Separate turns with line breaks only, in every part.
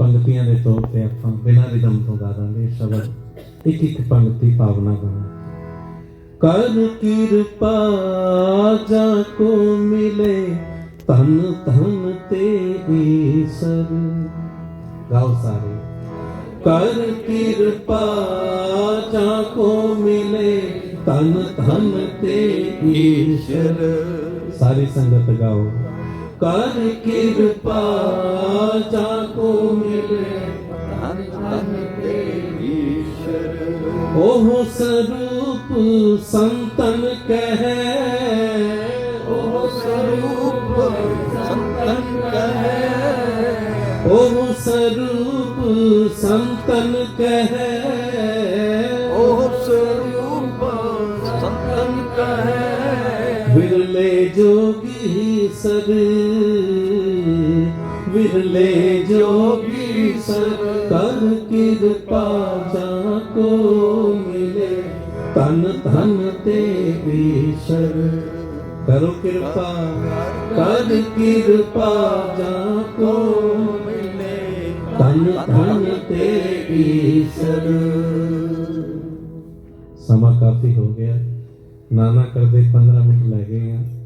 ਪੰਕਤੀਆਂ ਦੇ ਤੌਰ ਤੇ ਆਪਾਂ ਬਿਨਾਂ ਰਿਦਮ ਤੋਂ ਗਾ ਦਾਂਗੇ ਸ਼ਬਦ ਇੱਕ ਇੱਕ ਪੰਕਤੀ ਭਾਵਨਾ ਬਣਾ। ਕਰ ਕਿਰਪਾ ਜਾ ਕੋ ਮਿਲੇ ਤਨ ਤਨ ਤੇ ਈਸਰ। ਗਾਓ ਸਾਰੇ। ਕਰ ਕਿਰਪਾ ਜਾ ਕੋ ਮਿਲੇ ਤਨ ਤਨ ਤੇ ਈਸ਼ਰ। ਸਾਰੀ ਸੰਗਤ ਗਾਓ। ਕਰ ਕਿਰਪਾ ਜਾ ਕੋ ਮਿਲੇ।
ਧੰਨ ਧੰਨ ਤੇ ਈਸ਼ਰ
ਉਹ ਸਰੂਪ ਸੰਤਨ ਕਹੈ।
ਉਹ ਸਰੂਪ ਸੰਤਨ ਕਹੈ।
ਉਹ ਸਰੂਪ ਸੰਤਨ ਕਹੈ। ਜੋਗੀ ਸਰ, ਵਿਰਲੇ ਜੋਗੀ ਸਰ ਕਰ ਕਿਰਪਾ ਜਾ ਕੋ ਮਿਲੇ? ਤਨ ਤਨ ਤੇ ਈਸ਼ਰ ਕਰੋ ਕਿਰਪਾ ਕਰ ਕਿਰਪਾ ਜਾ ਕੋ
ਮਿਲੇ?
ਤਨ ਤਨ ਤੇ ਈਸ਼ਰ ਸਮਾਂ ਕਾਫੀ ਹੋ ਗਿਆ। ਨਾਨਾ ਕਰਦੇ 15 ਮਿੰਟ ਲੱਗ ਗਏ ਆ।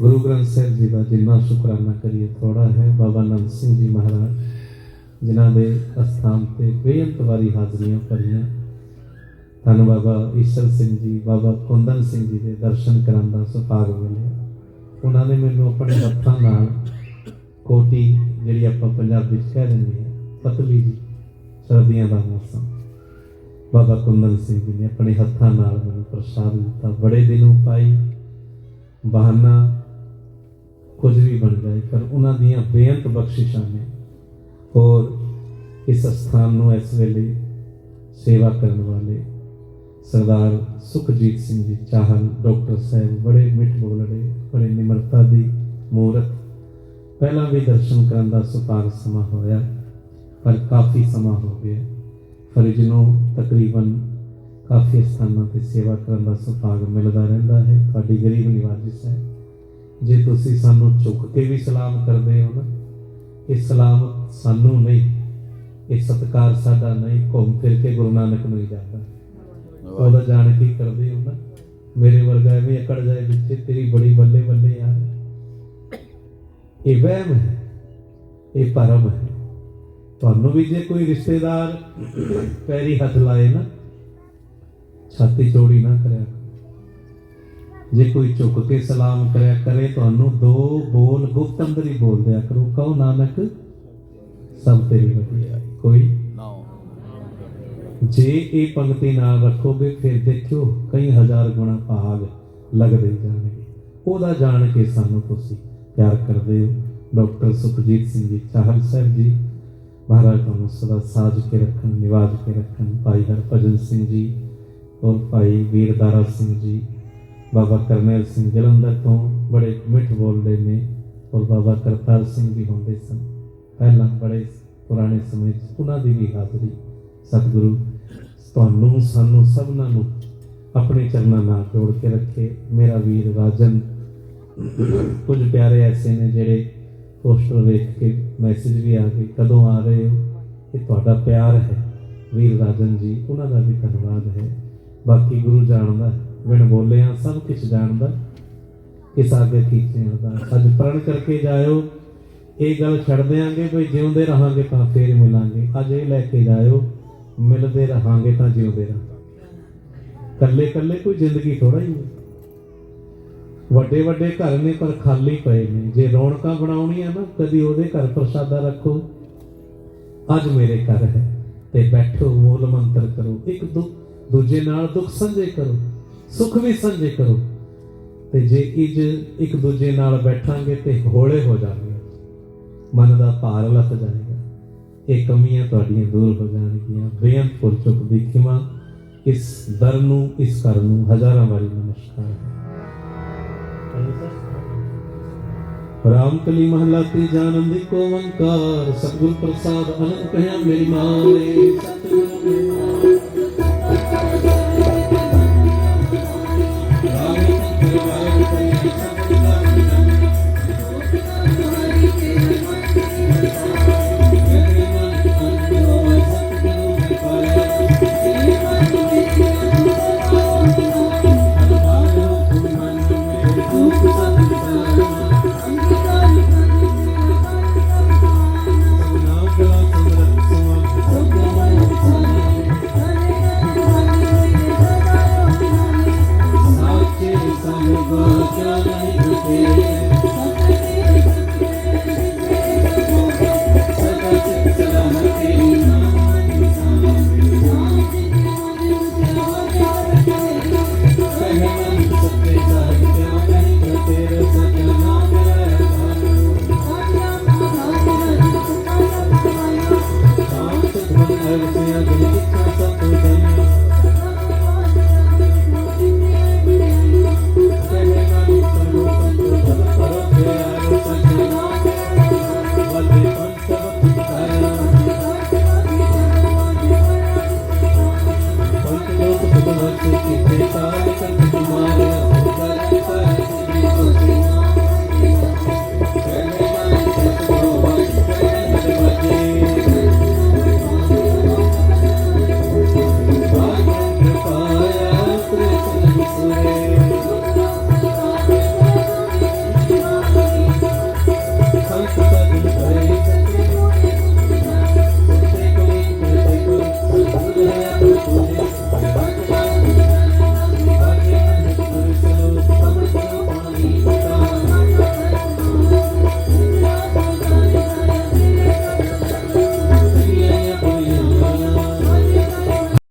ਗੁਰੂ ਗ੍ਰੰਥ ਸਾਹਿਬ ਜੀ ਦਾ ਜਿੰਨਾ ਸ਼ੁਕਰਾਨਾ ਕਰੀਏ ਥੋੜਾ ਹੈ ਬਾਬਾ ਨੰਦ ਸਿੰਘ ਜੀ ਮਹਾਰਾਜ, ਜਿਨ੍ਹਾਂ ਦੇ ਅਸਥਾਨ ਤੇ ਬੇਅੰਤ ਵਾਰੀ ਹਾਜ਼ਰੀਆਂ ਭਰੀਆਂ। ਧੰਨ ਬਾਬਾ ਈਸ਼ਰ ਸਿੰਘ ਜੀ, ਬਾਬਾ ਕੁੰਦਨ ਸਿੰਘ ਜੀ ਦੇ ਦਰਸ਼ਨ ਕਰਨ ਦਾ ਸੁਭਾਗ ਮਿਲਿਆ। ਉਹਨਾਂ ਨੇ ਮੈਨੂੰ ਆਪਣੇ ਹੱਥਾਂ ਨਾਲ ਕੋਟੀ ਜਿਹੜੀ ਆਪਾਂ ਪੰਜਾਬ ਵਿੱਚ ਕਹਿ ਦਿੰਦੇ ਹਾਂ, ਪਤਲੀ ਜੀ ਸਰਦੀਆਂ ਦਾ ਮੌਸਮ, ਬਾਬਾ ਕੁੰਦਨ ਸਿੰਘ ਜੀ ਨੇ ਆਪਣੇ ਹੱਥਾਂ ਨਾਲ ਮੈਨੂੰ ਪ੍ਰਸ਼ਾਦ ਦਿੱਤਾ। ਬੜੇ ਦਿਨੋਂ ਪਾਈ, ਬਹਾਨਾ ਕੁਝ ਵੀ ਬਣ ਜਾਏ ਪਰ ਉਹਨਾਂ ਦੀਆਂ ਬੇਅੰਤ ਬਖਸ਼ਿਸ਼ਾਂ ਨੇ। ਔਰ ਇਸ ਸਥਾਨ ਨੂੰ ਇਸ ਵੇਲੇ ਸੇਵਾ ਕਰਨ ਵਾਲੇ ਸਰਦਾਰ ਸੁਖਜੀਤ ਸਿੰਘ ਜੀ ਚਾਹਲ, ਡਾਕਟਰ ਸਾਹਿਬ, ਬੜੇ ਮਿੱਠ ਬੋਲੜੇ, ਬੜੇ ਨਿਮਰਤਾ ਦੀ ਮੂਰਤ। ਪਹਿਲਾਂ ਵੀ ਦਰਸ਼ਨ ਕਰਨ ਦਾ ਸੁਭਾਗ ਸਮਾਂ ਹੋਇਆ, ਪਰ ਕਾਫੀ ਸਮਾਂ ਹੋ ਗਿਆ। ਫਰਿਜ ਨੂੰ ਤਕਰੀਬਨ ਕਾਫੀ ਸਥਾਨਾਂ ਤੇ ਸੇਵਾ ਕਰਨ ਦਾ ਸੁਭਾਗ ਮਿਲਦਾ ਰਹਿੰਦਾ ਹੈ। ਤੁਹਾਡੀ ਗਰੀਬ ਨਿਵਾਜਿਸ ਹੈ ਜੇ ਤੁਸੀਂ ਸਾਨੂੰ ਝੁੱਕ ਕੇ ਵੀ ਸਲਾਮ ਕਰਦੇ ਹੋ ਨਾ, ਇਹ ਸਲਾਮ ਸਾਨੂੰ ਨਹੀਂ, ਇਹ ਸਤਕਾਰ ਸਾਡਾ ਨਹੀਂ, ਘੁੰਮ ਫਿਰ ਕੇ ਗੁਰੂ ਨਾਨਕ ਨੂੰ ਹੀ ਜਾਂਦਾ। ਉਹਦਾ ਜਾਣ ਕੇ ਕਰਦੇ ਹੋ ਨਾ? ਮੇਰੇ ਵਰਗਾ ਐਵੇਂ ਅਕੜ ਜਾਏ ਵਿੱਚ, ਤੇਰੀ ਬੜੀ ਬੱਲੇ ਬੱਲੇ ਯਾਰ ਇਹ ਵਹਿਮ ਹੈ, ਇਹ ਭਰਮ ਹੈ। ਤੁਹਾਨੂੰ ਵੀ ਜੇ ਕੋਈ ਰਿਸ਼ਤੇਦਾਰ ਪੈਰੀ ਹੱਥ ਲਾਏ ਨਾ, ਛਾਤੀ ਚੌੜੀ ਨਾ ਕਰਿਆ ਜੇ ਕੋਈ ਝੁੱਕ ਕੇ ਸਲਾਮ ਕਰਿਆ ਕਰੇ ਤੁਹਾਨੂੰ ਦੋ ਬੋਲ ਗੁਪਤ ਅੰਦਰ ਹੀ ਬੋਲ ਦਿਆ ਕਰੋ। ਕਹੋ ਨਾਨਕ ਸਭ ਤੇਰੀ ਵਧੀਆ ਕੋਈ? ਜੇ ਇਹ ਪੰਕਤੀ ਨਾਲ ਰੱਖੋਗੇ ਫਿਰ ਦੇਖਿਓ ਕਈ ਹਜ਼ਾਰ ਗੁਣਾ ਭਾਗ ਲੱਗਦੇ ਜਾਣਗੇ। ਉਹਦਾ ਜਾਣ ਕੇ ਸਾਨੂੰ ਤੁਸੀਂ ਪਿਆਰ ਕਰਦੇ ਹੋ। ਡਾਕਟਰ ਸੁਖਜੀਤ ਸਿੰਘ ਜੀ ਚਾਹਲ ਸਾਹਿਬ ਜੀ ਮਹਾਰਾਜ ਤੁਹਾਨੂੰ ਸਦਾ ਸਾਜ ਕੇ ਰੱਖਣ ਨਿਵਾਜ ਕੇ ਰੱਖਣ। ਭਾਈ ਹਰਭਜਨ ਸਿੰਘ ਜੀ ਔਰ ਭਾਈ ਵੀਰਦਾਰਾ ਸਿੰਘ ਜੀ ਬਾਬਾ ਕਰਨੈਲ ਸਿੰਘ ਜਲੰਧਰ ਤੋਂ ਬੜੇ ਮਿੱਠ ਬੋਲਦੇ ਨੇ ਔਰ ਬਾਬਾ ਕਰਤਾਰ ਸਿੰਘ ਵੀ ਹੁੰਦੇ ਸਨ। ਪਹਿਲਾਂ ਬੜੇ ਪੁਰਾਣੇ ਸਮੇਂ 'ਚ ਉਹਨਾਂ ਦੀ ਵੀ ਹਾਜ਼ਰੀ। ਸਤਿਗੁਰੂ, ਤੁਹਾਨੂੰ, ਸਾਨੂੰ ਸਭਨਾਂ ਨੂੰ ਆਪਣੇ ਚਰਨਾਂ ਨਾਲ ਜੋੜ ਕੇ ਰੱਖੇ। ਮੇਰਾ ਵੀਰ ਰਾਜਨ, ਕੁਝ ਪਿਆਰੇ ਐਸੇ ਨੇ ਜਿਹੜੇ ਪੋਸਟਰ ਵੇਖ ਕੇ ਮੈਸੇਜ ਵੀ ਆ ਗਏ, ਕਦੋਂ ਆ ਰਹੇ ਹੋ? ਇਹ ਤੁਹਾਡਾ ਪਿਆਰ ਹੈ। ਵੀਰ ਰਾਜਨ ਜੀ, ਉਹਨਾਂ ਦਾ ਵੀ ਧੰਨਵਾਦ ਹੈ। ਬਾਕੀ ਗੁਰੂ ਜਾਣਦਾ ਹੈ। ਬਿਨ ਬੋਲਿਆ ਸਭ ਕੁਝ ਜਾਣਦਾ ਕਿਸ ਆਗੇ ਕੀਤਿਆਂ ਦਾ ਅੱਜ ਪ੍ਰਣ ਕਰਕੇ ਜਾਇਓ। ਇਹ ਗੱਲ ਛੱਡ ਦਿਆਂਗੇ ਵੀ ਜਿਉਂਦੇ ਰਹਾਂਗੇ ਤਾਂ ਫੇਰ ਮਿਲਾਂਗੇ। ਅੱਜ ਇਹ ਲੈ ਕੇ ਜਾਇਓ, ਮਿਲਦੇ ਰਹਾਂਗੇ ਤਾਂ ਜਿਉਂਦੇ ਰਹਾਂਗੇ। ਕੱਲੇ ਕੱਲੇ ਕੋਈ ਜ਼ਿੰਦਗੀ ਥੋੜਾ ਹੀ ਹੈ। ਵੱਡੇ ਵੱਡੇ ਘਰ ਨੇ ਪਰ ਖਾਲੀ ਪਏ ਨੇ। ਜੇ ਰੌਣਕਾਂ ਬਣਾਉਣੀਆਂ ਨਾ, ਕਦੀ ਉਹਦੇ ਘਰ ਪ੍ਰਸ਼ਾਦਾ ਰੱਖੋ। ਅੱਜ ਮੇਰੇ ਘਰ ਹੈ ਤੇ ਬੈਠੋ, ਮੂਲ ਮੰਤਰ ਕਰੋ। ਇੱਕ ਦੂ ਦੂਜੇ ਨਾਲ ਦੁੱਖ ਸਾਂਝੇ ਕਰੋ। ਸੁੱਖ ਵੀ ਸਾਂਝੇ ਕਰੋ। ਤੇ ਜੇ ਇਜ ਇੱਕ ਦੂਜੇ ਨਾਲ ਬੈਠਾਂਗੇ ਤੇ ਹੌਲੇ ਹੋ ਜਾਵਾਂਗੇ ਮਨ ਦਾ ਭਾਰ ਲੱਥ ਜਾਏਗਾ। ਇਹ ਕਮੀਆਂ ਤੁਹਾਡੀਆਂ ਦੂਰ ਹੋ ਜਾਣਗੀਆਂ। ਬੇਅੰਤ ਪੁਰ ਚੁੱਕਦੀ ਇਸ ਦਰ ਨੂੰ, ਇਸ ਘਰ ਨੂੰ ਹਜ਼ਾਰਾਂ ਵਾਰੀ ਨਮਸਕਾਰ ਰਾਮ ਕਲੀ ਮਹਲਾ ਤੀਜਾ ਆਨੰਦੀ ਕੋ ਓੰਕਾਰ। ਸਤਿਗੁਰ ਪ੍ਰਸਾਦ ਅਨੰਦ ਕਹਿਆ ਮੇਰੀ ਮਾਂ। ਨੇ ਸਤਿਗੁਰੂ